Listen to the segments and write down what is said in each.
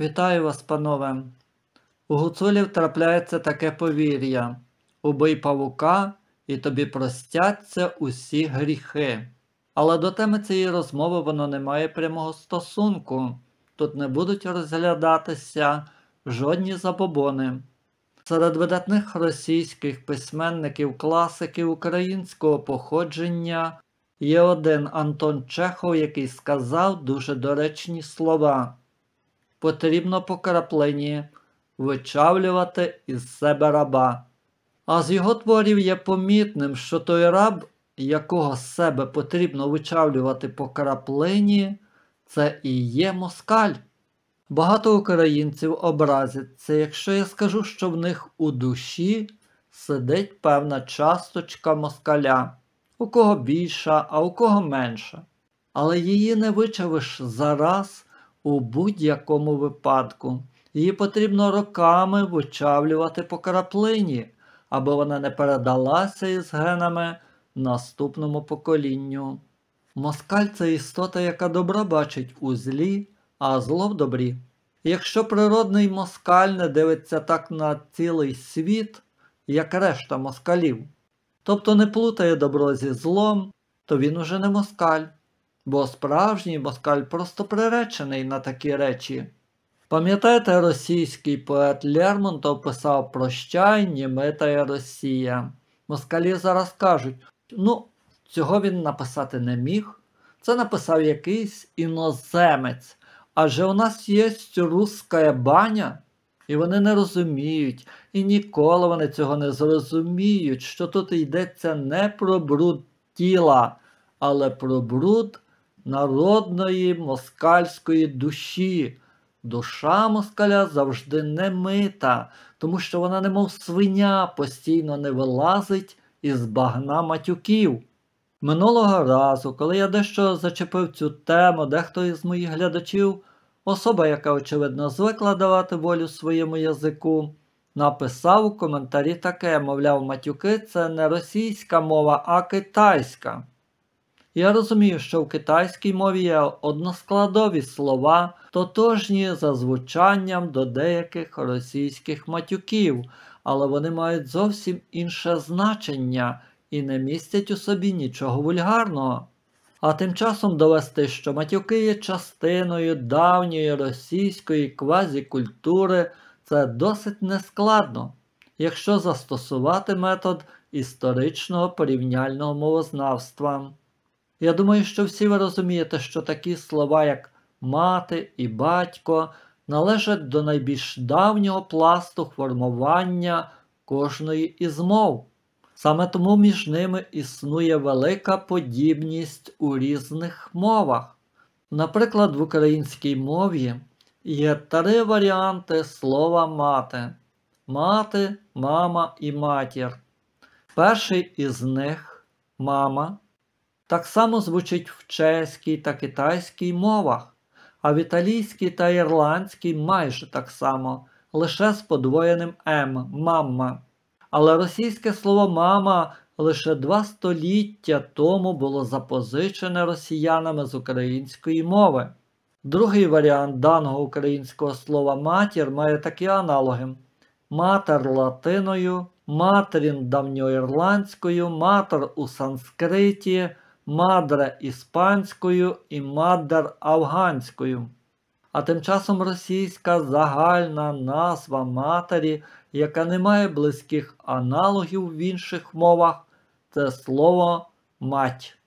Вітаю вас, панове. У гуцулів трапляється таке повір'я: убий павука, і тобі простяться усі гріхи. Але до теми цієї розмови воно не має прямого стосунку. Тут не будуть розглядатися жодні забобони. Серед видатних російських письменників класиків українського походження є один Антон Чехов, який сказав дуже доречні слова. Потрібно по краплині вичавлювати із себе раба. А з його творів є помітним, що той раб, якого з себе потрібно вичавлювати по краплині, це і є москаль. Багато українців образяться, якщо я скажу, що в них у душі сидить певна часточка москаля, у кого більша, а у кого менша. Але її не вичавиш зараз у будь-якому випадку. Її потрібно роками вичавлювати по краплині, аби вона не передалася із генами наступному поколінню. Москаль це істота, яка добро бачить у злі, а зло в добрі. Якщо природний москаль не дивиться так на цілий світ, як решта москалів, тобто не плутає добро зі злом, то він уже не москаль, бо справжній москаль просто приречений на такі речі. Пам'ятаєте, російський поет Лермонтов писав Прощай, німитає Росія. Москалі зараз кажуть, ну, цього він написати не міг. Це написав якийсь іноземець. Адже у нас є русська баня, і вони не розуміють, і ніколи вони цього не зрозуміють, що тут йдеться не про бруд тіла, але про бруд народної москальської душі. Душа москаля завжди не мита, тому що вона, немов свиня, постійно не вилазить із багна матюків. Минулого разу, коли я дещо зачепив цю тему, дехто із моїх глядачів, особа, яка, очевидно, звикла давати волю своєму язику, написав у коментарі таке, мовляв, матюки це не російська мова, а китайська. Я розумію, що в китайській мові є односкладові слова, тотожні за звучанням до деяких російських матюків, але вони мають зовсім інше значення і не містять у собі нічого вульгарного. А тим часом довести, що матюки є частиною давньої російської квазікультури, це досить нескладно, якщо застосувати метод історичного порівняльного мовознавства. Я думаю, що всі ви розумієте, що такі слова, як мати і батько, належать до найбільш давнього пласту формування кожної із мов. Саме тому між ними існує велика подібність у різних мовах. Наприклад, в українській мові є три варіанти слова мати мати, мама і матір. Перший із них мама так само звучить в чеській та китайській мовах, а в італійській та ірландській майже так само, лише з подвоєним М мамма. Але російське слово мама лише два століття тому було запозичене росіянами з української мови. Другий варіант даного українського слова матір має такі аналоги: матер латиною, матерін давньоірландською, матер у санскриті мадре іспанською і мадер афганською. А тим часом російська загальна назва матері, яка не має близьких аналогів в інших мовах, це слово мать.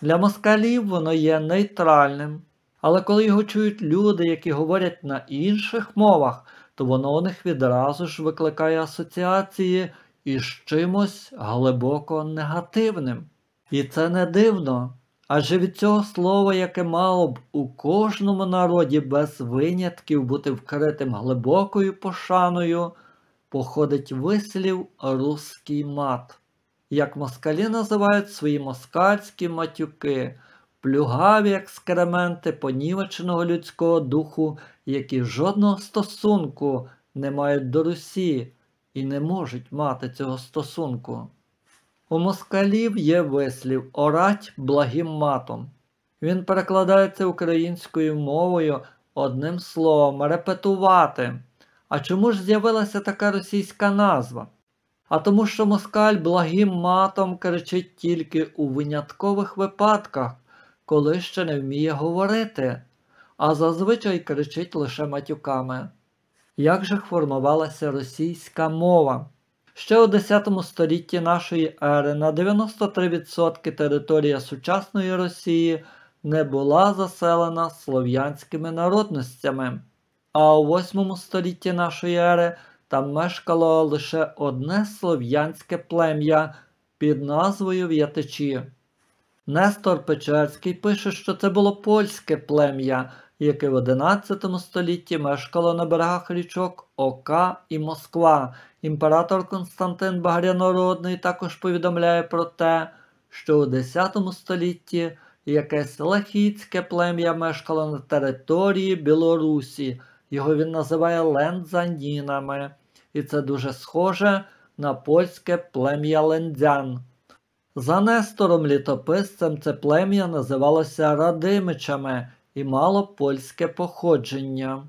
Для москалів воно є нейтральним, але коли його чують люди, які говорять на інших мовах, то воно у них відразу ж викликає асоціації із чимось глибоко негативним. І це не дивно, адже від цього слова, яке мало б у кожному народі без винятків бути вкритим глибокою пошаною, походить вислів руський мат, як москалі називають свої москальські матюки, плюгаві екскременти понівеченого людського духу, які жодного стосунку не мають до Русі і не можуть мати цього стосунку. У москалів є вислів орать благим матом. Він перекладається українською мовою одним словом, репетувати. А чому ж з'явилася така російська назва? А тому, що москаль благим матом кричить тільки у виняткових випадках, коли ще не вміє говорити, а зазвичай кричить лише матюками. Як же формувалася російська мова? Ще у 10 столітті нашої ери на 93% територія сучасної Росії не була заселена слов'янськими народностями, а у 8 столітті нашої ери там мешкало лише одне слов'янське плем'я під назвою В'ятичі. Нестор Печерський пише, що це було польське плем'я, яке в 11 столітті мешкало на берегах річок Ока і Москва. Імператор Константин Багрянородний також повідомляє про те, що у 10 столітті якесь лахіцьке плем'я мешкало на території Білорусі. Його він називає лендзанінами, і це дуже схоже на польське плем'я лендзян. За Нестором літописцем це плем'я називалося Радимичами і мало польське походження.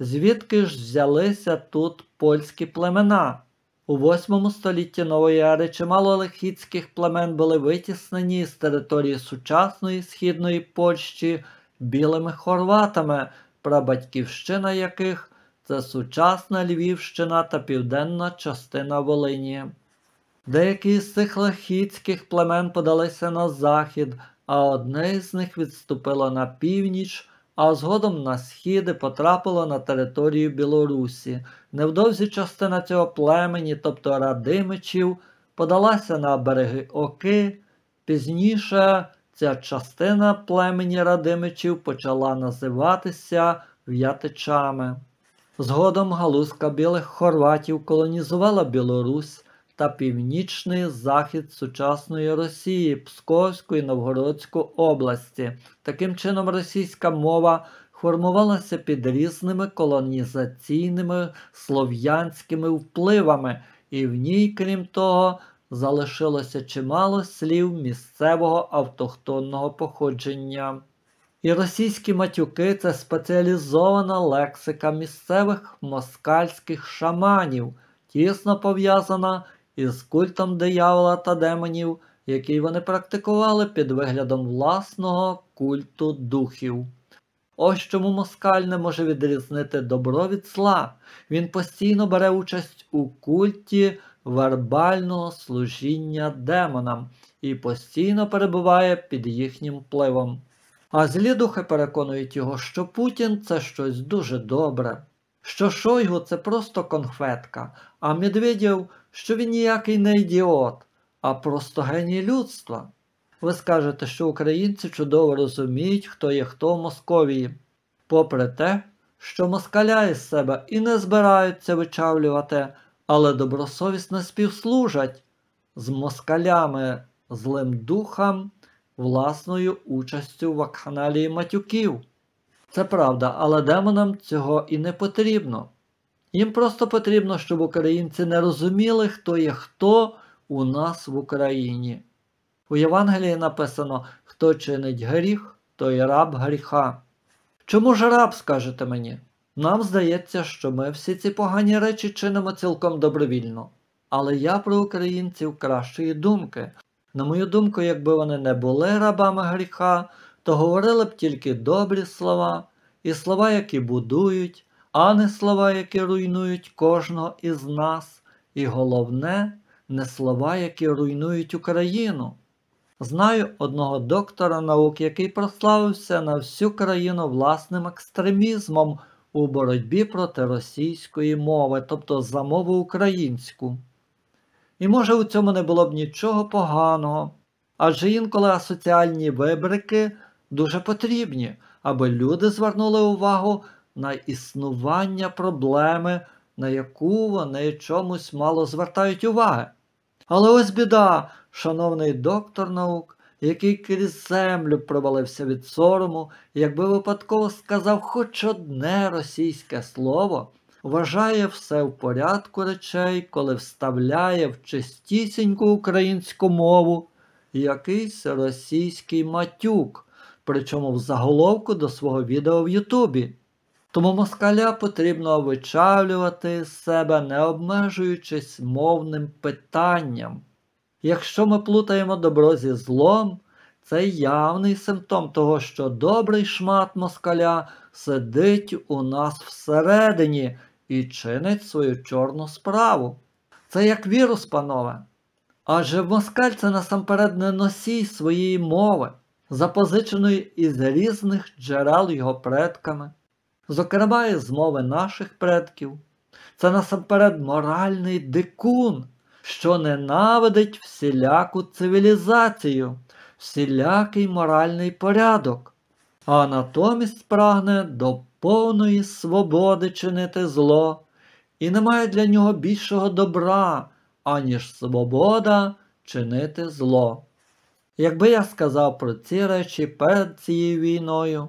Звідки ж взялися тут польські племена? У 8 столітті нової ери чимало лихіцьких племен були витіснені з території сучасної східної Польщі білими хорватами, прабатьківщина яких це сучасна Львівщина та південна частина Волині. Деякі з цих лахіцьких племен подалися на захід, а одне з них відступило на північ, а згодом на схід і потрапило на територію Білорусі. Невдовзі частина цього племені, тобто Радимичів, подалася на береги Оки. Пізніше ця частина племені Радимичів почала називатися В'ятичами. Згодом галузка білих хорватів колонізувала Білорусь та північний захід сучасної Росії, Псковську і Новгородську області. Таким чином, російська мова формувалася під різними колонізаційними слов'янськими впливами, і в ній, крім того, залишилося чимало слів місцевого автохтонного походження. І російські матюки це спеціалізована лексика місцевих москальських шаманів, тісно пов'язана із культом диявола та демонів, який вони практикували під виглядом власного культу духів. Ось чому москаль не може відрізнити добро від зла. Він постійно бере участь у культі вербального служіння демонам і постійно перебуває під їхнім впливом. А злі духи переконують його, що Путін це щось дуже добре, що Шойгу це просто конфетка, а Медведєв, що він ніякий не ідіот, а просто геній людства. Ви скажете, що українці чудово розуміють, хто є хто в Московії, попри те, що москаля із себе і не збираються вичавлювати, але добросовісно співслужать з москалями злим духам власною участю в вакханалії матюків. Це правда, але демонам цього і не потрібно. Їм просто потрібно, щоб українці не розуміли, хто є хто у нас в Україні. У Євангелії написано, хто чинить гріх, той раб гріха. Чому ж раб, скажете мені? Нам здається, що ми всі ці погані речі чинимо цілком добровільно. Але я про українців кращої думки. На мою думку, якби вони не були рабами гріха, то говорили б тільки добрі слова, і слова, які будують, а не слова, які руйнують кожного із нас, і головне, не слова, які руйнують Україну. Знаю одного доктора наук, який прославився на всю країну власним екстремізмом у боротьбі проти російської мови, тобто за мову українську. І може у цьому не було б нічого поганого, адже інколи асоціальні вибрики дуже потрібні, аби люди звернули увагу на існування проблеми, на яку вони чомусь мало звертають уваги. Але ось біда, шановний доктор наук, який крізь землю провалився від сорому, якби випадково сказав хоч одне російське слово, вважає все в порядку речей, коли вставляє в чистісіньку українську мову якийсь російський матюк, причому в заголовку до свого відео в Ютубі. Тому москаля потрібно вичавлювати з себе, не обмежуючись мовним питанням. Якщо ми плутаємо добро зі злом, це явний симптом того, що добрий шмат москаля сидить у нас всередині і чинить свою чорну справу. Це як вірус, панове. Адже москаль це насамперед не носій своєї мови, запозиченої із різних джерел його предками, зокрема із мови наших предків. Це насамперед моральний дикун, що ненавидить всіляку цивілізацію, всілякий моральний порядок, а натомість прагне до повної свободи чинити зло, і немає для нього більшого добра, аніж свобода чинити зло. Якби я сказав про ці речі перед цією війною,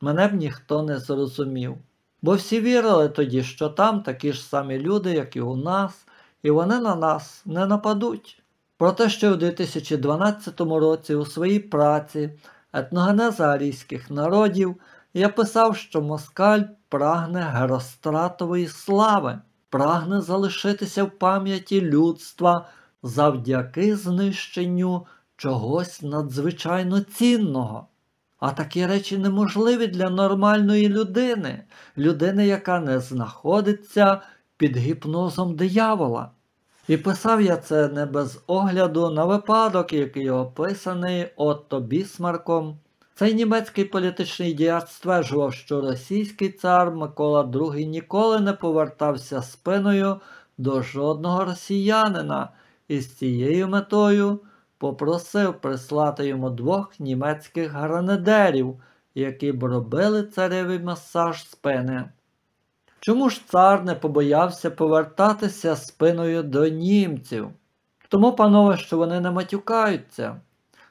мене б ніхто не зрозумів. Бо всі вірили тоді, що там такі ж самі люди, як і у нас, і вони на нас не нападуть. Про те, що в 2012 році у своїй праці етногенеза арійських народів я писав, що москаль прагне геростратової слави, прагне залишитися в пам'яті людства завдяки знищенню чогось надзвичайно цінного. А такі речі неможливі для нормальної людини, людини, яка не знаходиться під гіпнозом диявола. І писав я це не без огляду на випадок, який описаний Отто Бісмарком. Цей німецький політичний діяч стверджував, що російський цар Микола II ніколи не повертався спиною до жодного росіянина і з цією метою попросив прислати йому двох німецьких гранадерів, які б робили царевий масаж спини. Чому ж цар не побоявся повертатися спиною до німців? Тому, панове, що вони не матюкаються.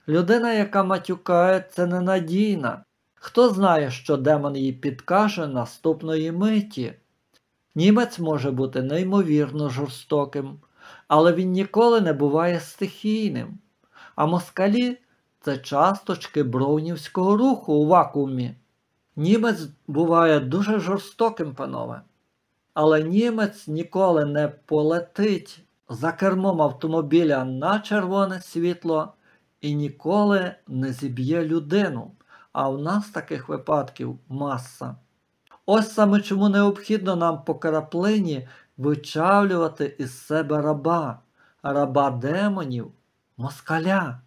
Людина, яка матюкає, це ненадійна. Хто знає, що демон їй підкаже наступної миті? Німець може бути неймовірно жорстоким, але він ніколи не буває стихійним. А москалі це часточки броунівського руху у вакуумі. Німець буває дуже жорстоким, панове. Але німець ніколи не полетить за кермом автомобіля на червоне світло і ніколи не зіб'є людину. А в нас таких випадків маса. Ось саме чому необхідно нам по краплині вичавлювати із себе раба, раба демонів, москаля.